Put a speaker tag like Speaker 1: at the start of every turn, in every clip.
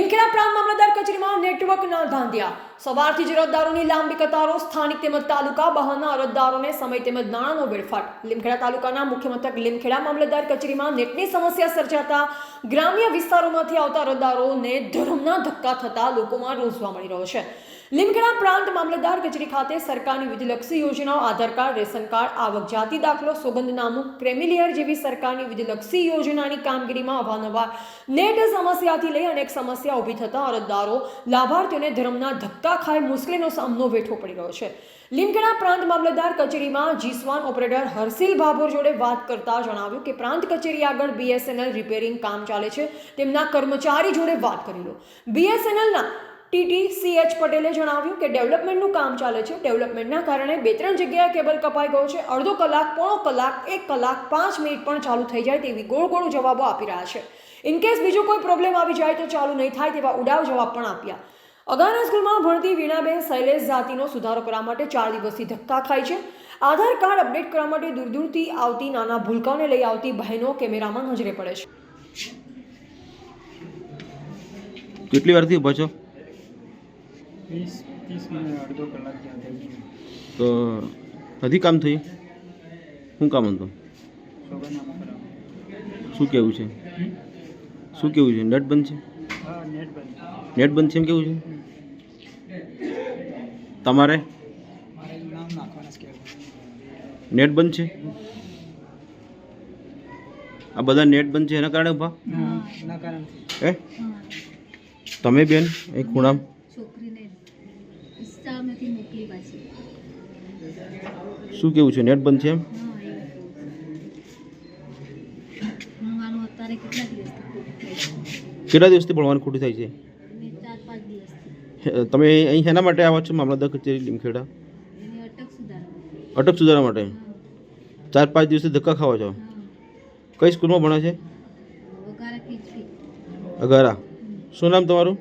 Speaker 1: લીમખેડા પ્રાંત મામલતદાર કચેરીમાં નેટવર્કના ધાંધ્યા. સવારથી જ અરજદારોની લાંબી કતારો, સ્થાનિક તેમજ તાલુકા બહારના અરજદારોને સમય તેમજ નાણાંનો વેડફાટ. લીમખેડા તાલુકાના મુખ્ય મથક લીમખેડા મામલતદાર કચેરીમાં નેટની સમસ્યા સર્જાતા ગ્રામ્ય વિસ્તારોમાંથી આવતા અરજદારોને ધર્મના ધક્કા થતા લોકોમાં રોષ મળી રહ્યો છે. લીમખેડા પ્રાંત મામલતદાર કચેરી ખાતે સરકારની વિધિલક્ષી યોજનાઓ આધાર કાર્ડ, રેશન કાર્ડ, આવક જાતિ દાખલો સોગંદનામું ક્રેમિલિયર જેવી સરકારની વિધિલક્ષી યોજનાની કામગીરીમાં અવારનવાર નેટ સમસ્યાથી લઈ અનેક સમસ્યા ઊભી થતા અરજદારો, લાભાર્થીઓને ધર્મના ધક્કા ખાઈ મુશ્કેલીનો સામનો વેઠવો પડી રહ્યો છે. લીમખેડા પ્રાંત મામલતદાર કચેરીમાં જીસવાન ઓપરેટર હર્ષિલ ભાભોર જોડે વાત કરતા જણાવ્યું કે પ્રાંત કચેરી આગળ બીએસએનએલ રિપેરિંગ કામ ચાલે છે. તેમના કર્મચારી જોડે વાત કરી લો. બીએસએનએલના ટીટી સીએચ પટેલે જણાવ્યું કે ડેવલપમેન્ટનું કામ ચાલે છે. ડેવલપમેન્ટના કારણે બે ત્રણ જગ્યાએ કેબલ કપાઈ ગયો છે. અડધો કલાક, પોણો કલાક, એક કલાક, પાંચ મિનિટ પણ ચાલુ થઈ જાય તેવી ગોળ ગોળ જવાબો આપી રહ્યા છે. ઇનકેસ બીજો કોઈ પ્રોબ્લેમ આવી જાય તો ચાલુ નહીં થાય તેવા ઉડાવ જવાબ પણ આપ્યા. અગાના સ્કૂલમાં ભણતી વીણાબેન શૈલેષ જાતિનો સુધારો કરવા માટે ચાર દિવસથી ધક્કા ખાય છે. આધાર કાર્ડ અપડેટ કરવા માટે દૂર દૂરથી આવતી નાના ભૂલકાઓને લઈ આવતી બહેનો કેમેરામાં નજરે પડે છે.
Speaker 2: કેટલી વારથી ઊભા છો
Speaker 3: વીસ ત્રીસ મિનિટ અડધો કલાક જ્યાં થઈ ગયું
Speaker 2: તો નથી કામ થયું શું કામ હતું શું કેવું છે? શું કેવું છે? નેટ બંધ છે?
Speaker 3: નેટ બંધ
Speaker 2: છે. એમ કેવું છે? તમારે? નેટ બંધ છે? આ બધા નેટ બંધ છે એના કારણે ઊભા
Speaker 3: એ
Speaker 2: હે? તમે બેન એ ખૂણામ
Speaker 4: છોકરીને ઇન્સ્ટામાંથી મોકલી પાછી
Speaker 2: શું કેવું છે? નેટ બંધ છે એમ?
Speaker 4: કેટલા દિવસથી
Speaker 2: ભણવાનું ખોટું થાય છે? તમે અહીં શેના માટે આવો છો? મામલતદાર કચેરી લીમખેડા?
Speaker 4: અટક સુધારવા
Speaker 2: સુધારા માટે? ચાર પાંચ દિવસથી ધક્કા ખાવા છો? કઈ સ્કૂલમાં ભણે છે? અગારા શું નામ તમારું?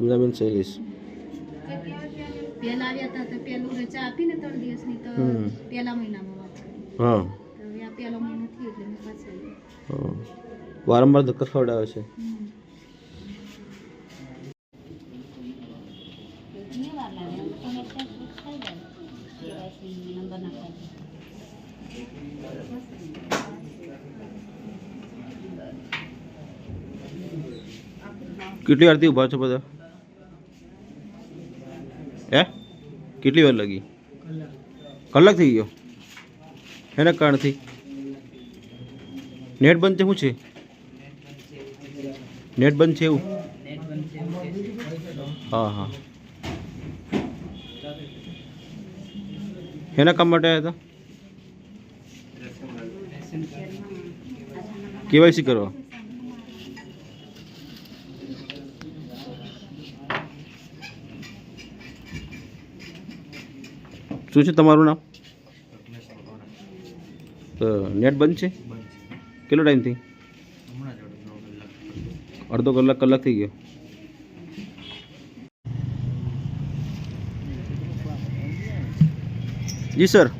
Speaker 4: વીણાબેન
Speaker 2: શૈલેષ.
Speaker 4: પહેલા આવ્યા હતા તો પહેલું રજા આપીને ત્રણ દિવસની તો. પહેલા મહિનામાં વાત કરી.
Speaker 2: હા.
Speaker 4: તો હવે આ પહેલો મહિનો થયો એટલે મેં પાછા
Speaker 2: વારંવાર ધક્કા ખવડાવે છે.
Speaker 4: કેટલી આરતી ઊભા છો તો મેં ત્યાં શૂટ થઈ જાય. KYC નંબર નાખવાનો.
Speaker 2: કેટલી વારથી ઊભા છો બધા હે? કેટલી વાર લાગી? કલાક થઈ ગયો. એના કારણથી? નેટ બંધ છે, શું છે? નેટ બંધ છે એવું? હા હા. એના કામ માટે આવ્યા હતા? કેવાયસી કરવા? શું છે તમારું નામ? તો નેટ બંધ છે? કેટલો ટાઈમથી અડધો કલાક કલાક થઈ ગયો. જી સર.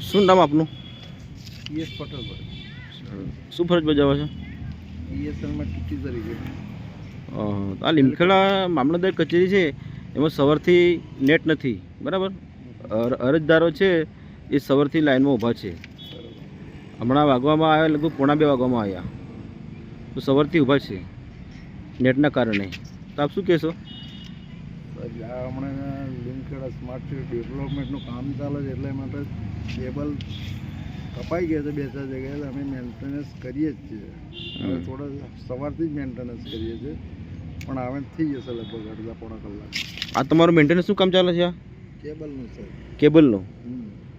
Speaker 2: શું નામ આપનું?
Speaker 3: પીએસ પટેલ
Speaker 2: શું ફરજ બજાવો છો?
Speaker 3: બીએસએલમાં ટીટી તરીકે.
Speaker 2: અ, આ લીમખેડા મામલતદાર કચેરી છે. એમાં સવારથી નેટ નથી બરાબર? અર- અરજદારો છે એ સવારથી લાઇનમાં ઊભા છે. હમણાં વાગવામાં આવ્યા લગભગ પોણા બે વાગવામાં આવ્યા. તો સવારથી ઊભા છે નેટના કારણે. તો આપ શું કહેશો?
Speaker 3: હમણાં લીમખેડા સ્માર્ટ સિટી ડેવલપમેન્ટનું કામ ચાલે છે એટલે માટે કેબલ કપાઈ ગયા છે બે ચાર જગ્યાએ અમે મેન્ટેનન્સ કરીએ જ છીએ. થોડા સવારથી જ મેન્ટેનન્સ કરીએ છીએ. પણ આવે થઈ જશે લગભગ અડધા પોણા કલાક.
Speaker 2: આ તમારું મેન્ટેનન્સનું કામ ચાલે છે આ?
Speaker 3: કેબલનું સર
Speaker 2: કેબલનું?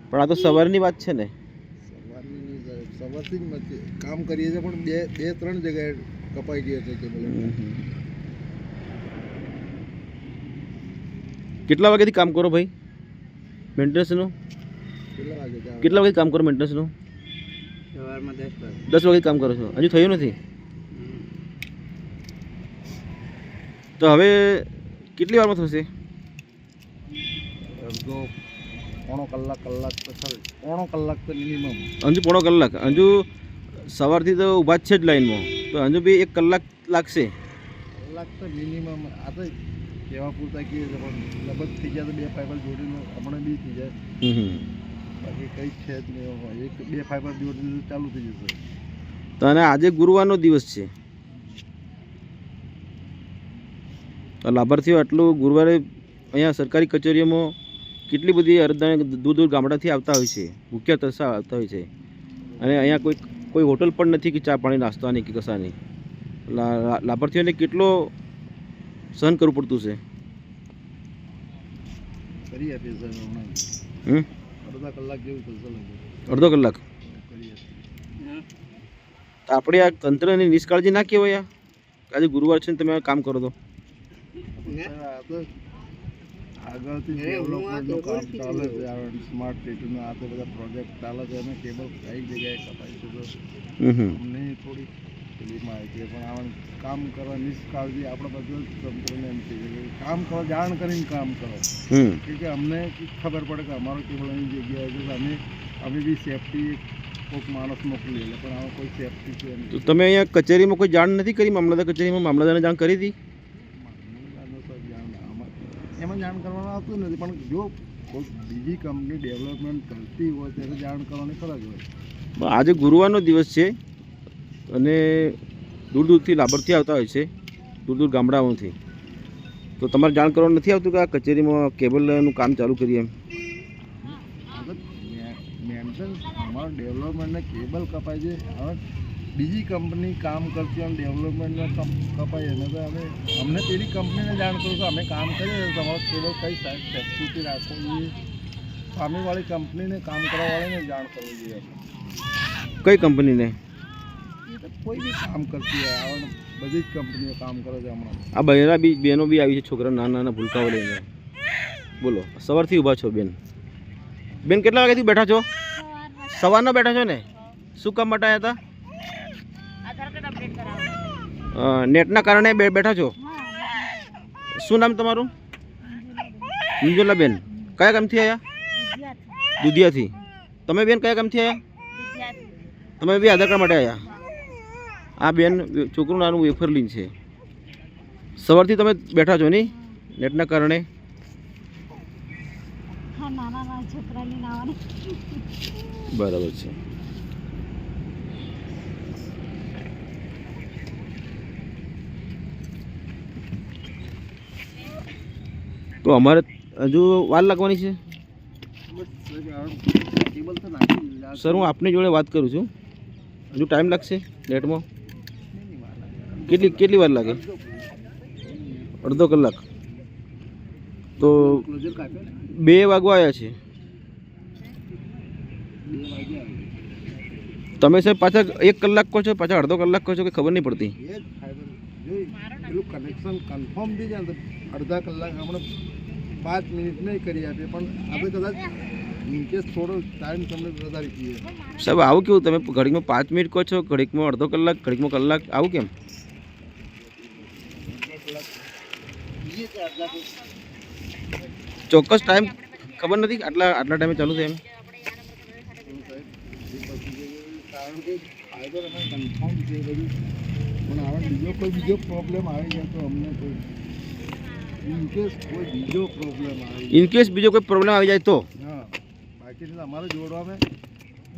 Speaker 2: પણ આ તો સવારની વાત છે ને.
Speaker 3: સવારની સવારથી જ કામ કરીએ છીએ પણ બે બે ત્રણ જગ્યાએ કપાઈ ગયા છે કેબલ.
Speaker 2: કેટલા વાગ્યાથી કામ કરો ભાઈ? મેન્ટેનન્સનું
Speaker 3: કેટલા વાગે
Speaker 2: કેટલા વાગે કામ કરો મેન્ટેનન્સનું
Speaker 3: સવારમાં દસ વાગે.
Speaker 2: દસ વાગે કામ કરો છો. હજુ થયું નથી? તો હવે કેટલી વારમાં થશે?
Speaker 3: અડધો પોણો કલાક કલાક તો ખરે પોણો કલાક તો મિનિમમ
Speaker 2: હજુ પોણો કલાક. હજુ સવારથી તો ઊભા જ છે જ લાઈનમાં. તો હજુ બી એક કલાક લાગશે.
Speaker 3: કલાક તો મિનિમમ આ તો કહેવા પૂરતા છે લગભગ થઈ જાય તો બે ફાઈબર જોડીને હમણાં બી થઈ જાય. બાકી કંઈ છે જ નહીં એક બે ફાઈબર જોડી ચાલુ થઈ જશે.
Speaker 2: તો અને આજે ગુરુવારનો દિવસ છે તો લાભાર્થીઓ આટલું ગુરુવારે અહીંયા સરકારી કચેરીઓમાં કેટલી બધી અરજદાર દૂર દૂર ગામડાથી આવતા હોય છે મુખ્ય તરસા આવતા હોય છે. અને અહીંયા કોઈ કોઈ હોટલ પણ નથી કે ચા પાણી નાસ્તાની કે કશાની. લાભાર્થીઓને કેટલો સહન કરવું પડતું છે?
Speaker 3: અડધા કલાક
Speaker 2: આપણે આ તંત્રની નિષ્કાળજી ના કહેવાય આ? આજે ગુરુવાર છે ને તમે કામ કરો તો?
Speaker 3: આગળથી ડેવલપમેન્ટનું કામ ચાલે છે સ્માર્ટ સિટીનું આ તો બધા પ્રોજેક્ટ ચાલે છે અને કેબલ કઈ જગ્યાએ કપાય છે અમને થોડી પેલી માહિતી છે. પણ આ કામ કરવા નિષ્કાળજી આપણે બધું જ તંત્રને એમ કહીએ કે કામ કરો જાણ કરીને કામ કરો. કે કે અમને ખબર પડે કે અમારો કેબલ અહીં જગ્યાએ છે અમે અમે બી સેફટી કોઈક માણસ મોકલી એટલે પણ આમાં કોઈ સેફટી છે
Speaker 2: તો તમે અહીંયા કચેરીમાં કોઈ જાણ નથી કરી? મામલતદાર કચેરીમાં મામલતદારને જાણ કરી હતી
Speaker 3: મામલતદારને તો જાણ આમાં એમાં જાણ કરવાનું આવતું નથી. પણ જો કોઈ બીજી કંપની ડેવલપમેન્ટ કરતી હોય ત્યારે જાણ કરવાની ફરજ હોય.
Speaker 2: આજે ગુરુવારનો દિવસ છે અને દૂર દૂરથી લાભાર્થી આવતા હોય છે દૂર દૂર ગામડાઓથી. તો તમારે જાણ કરવાનું નથી આવતું કે આ કચેરીમાં કેબલનું કામ ચાલુ કરીએ એમ?
Speaker 3: મેન્ટેનન્સ અમારો ડેવલપમેન્ટને કેબલ કપાય છે. હવે બીજી કંપની કામ કરતી હોય ડેવલપમેન્ટમાં કપાય એને. તો અમે અમને પેલી કંપનીને જાણ કરું કે અમે કામ કરીએ તમારો કેબલ કઈ સાઈડ સેફ્ટી રાખવું જોઈએ સામેવાળી કંપનીને કામ કરવાવાળાને જાણ કરવું જોઈએ.
Speaker 2: કઈ કંપનીને?
Speaker 3: એ કોઈ બી કામ કરતી હોય. હવે બધી જ કંપનીઓ કામ કરે છે હમણાં.
Speaker 2: આ બહેરા બી બહેનો બી આવી છે. છોકરા નાના નાના ભૂલકાઓ લઈને. બોલો સવારથી ઊભા છો બેન? બેન કેટલા વાગ્યાથી બેઠા છો? સવારના. બેઠા છો ને? શું કામ માટે આવ્યા હતા
Speaker 4: આધાર કાર્ડ અપડેટ કરાવવાનું
Speaker 2: અ, નેટના કારણે બેઠા છો? શું નામ તમારું? મંજુલાબેન. કયા ગામથી આવ્યા દુધિયાથી. તમે બેન કયા ગામથી આવ્યા તમે બી આધાર કાર્ડ માટે આવ્યા આ બેન છોકરું નાનું વેફર લીન છે. સવારથી તમે બેઠા છો નહીં? નેટના કારણે. બરાબર છે. તો અમારે હજુ વાર લાગવાની છે. સર, હું આપની જોડે વાત કરું છું. હજુ ટાઈમ લાગશે લેટમાં? કેટલી કેટલી વાર લાગે? અડધો કલાક. તો બે વાગવા આવ્યા છે. તમે સાહેબ પાછા એક કલાક કહો છો, પાછા અડધો કલાક કહો છો કે ખબર નહીં પડતી?
Speaker 3: કનેક્શન કન્ફર્મ થઈ જાય અડધા કલાક હમણાં પાંચ મિનિટ નહીં કરી આપીએ પણ આપણે કદાચ ઇનકેસ થોડો ટાઈમ તમને વધારી દઈએ
Speaker 2: સાહેબ આવું કેવું તમે ઘડીકમાં પાંચ મિનિટ કહો છો ઘડીકમાં અડધો કલાક ઘડીકમાં કલાક આવું કેમ
Speaker 3: કહીએ કે અડધા કલાક
Speaker 2: ચોક્કસ ટાઈમ ખબર નથી આટલા આટલા ટાઈમે ચાલુ થાય એમ?
Speaker 3: કારણ કે ફાઈબર અમે કન્ફર્મ છે બધું. પણ હવે બીજો કોઈ બીજો પ્રોબ્લેમ આવી જાય તો અમને કોઈ ઇનકેસ કોઈ બીજો પ્રોબ્લેમ આવે
Speaker 2: ઇનકેસ બીજો કોઈ પ્રોબ્લેમ આવી જાય તો?
Speaker 3: હા બાકી અમારે જોડવામાં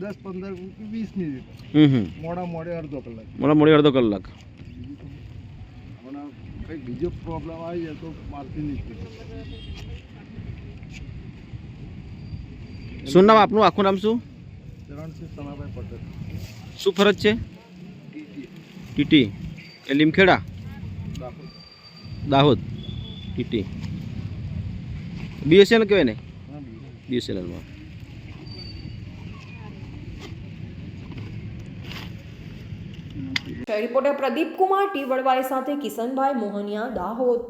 Speaker 3: દસ પંદર વીસ મિનિટ. મોડા મોડે અડધો કલાક.
Speaker 2: મોડા મોડે અડધો કલાક.
Speaker 3: કંઈક બીજો પ્રોબ્લેમ આવી જાય તો મારથી નહીં
Speaker 2: શું નામ આપનું? આખું નામ શું?
Speaker 3: ચરણસિંહ સનાભાઈ પટેલ.
Speaker 2: શું ફરજ છે? ટીટી એ લીમખેડા?
Speaker 3: દાખલ
Speaker 2: દાહોદ. ટીટી બીએસએનએલ કહેવાય ને? બીએસએનએલમાં.
Speaker 1: રિપોર્ટર પ્રદીપ કુમાર ટી વડવાઈ સાથે કિશનભાઈ મોહનિયા દાહોદ.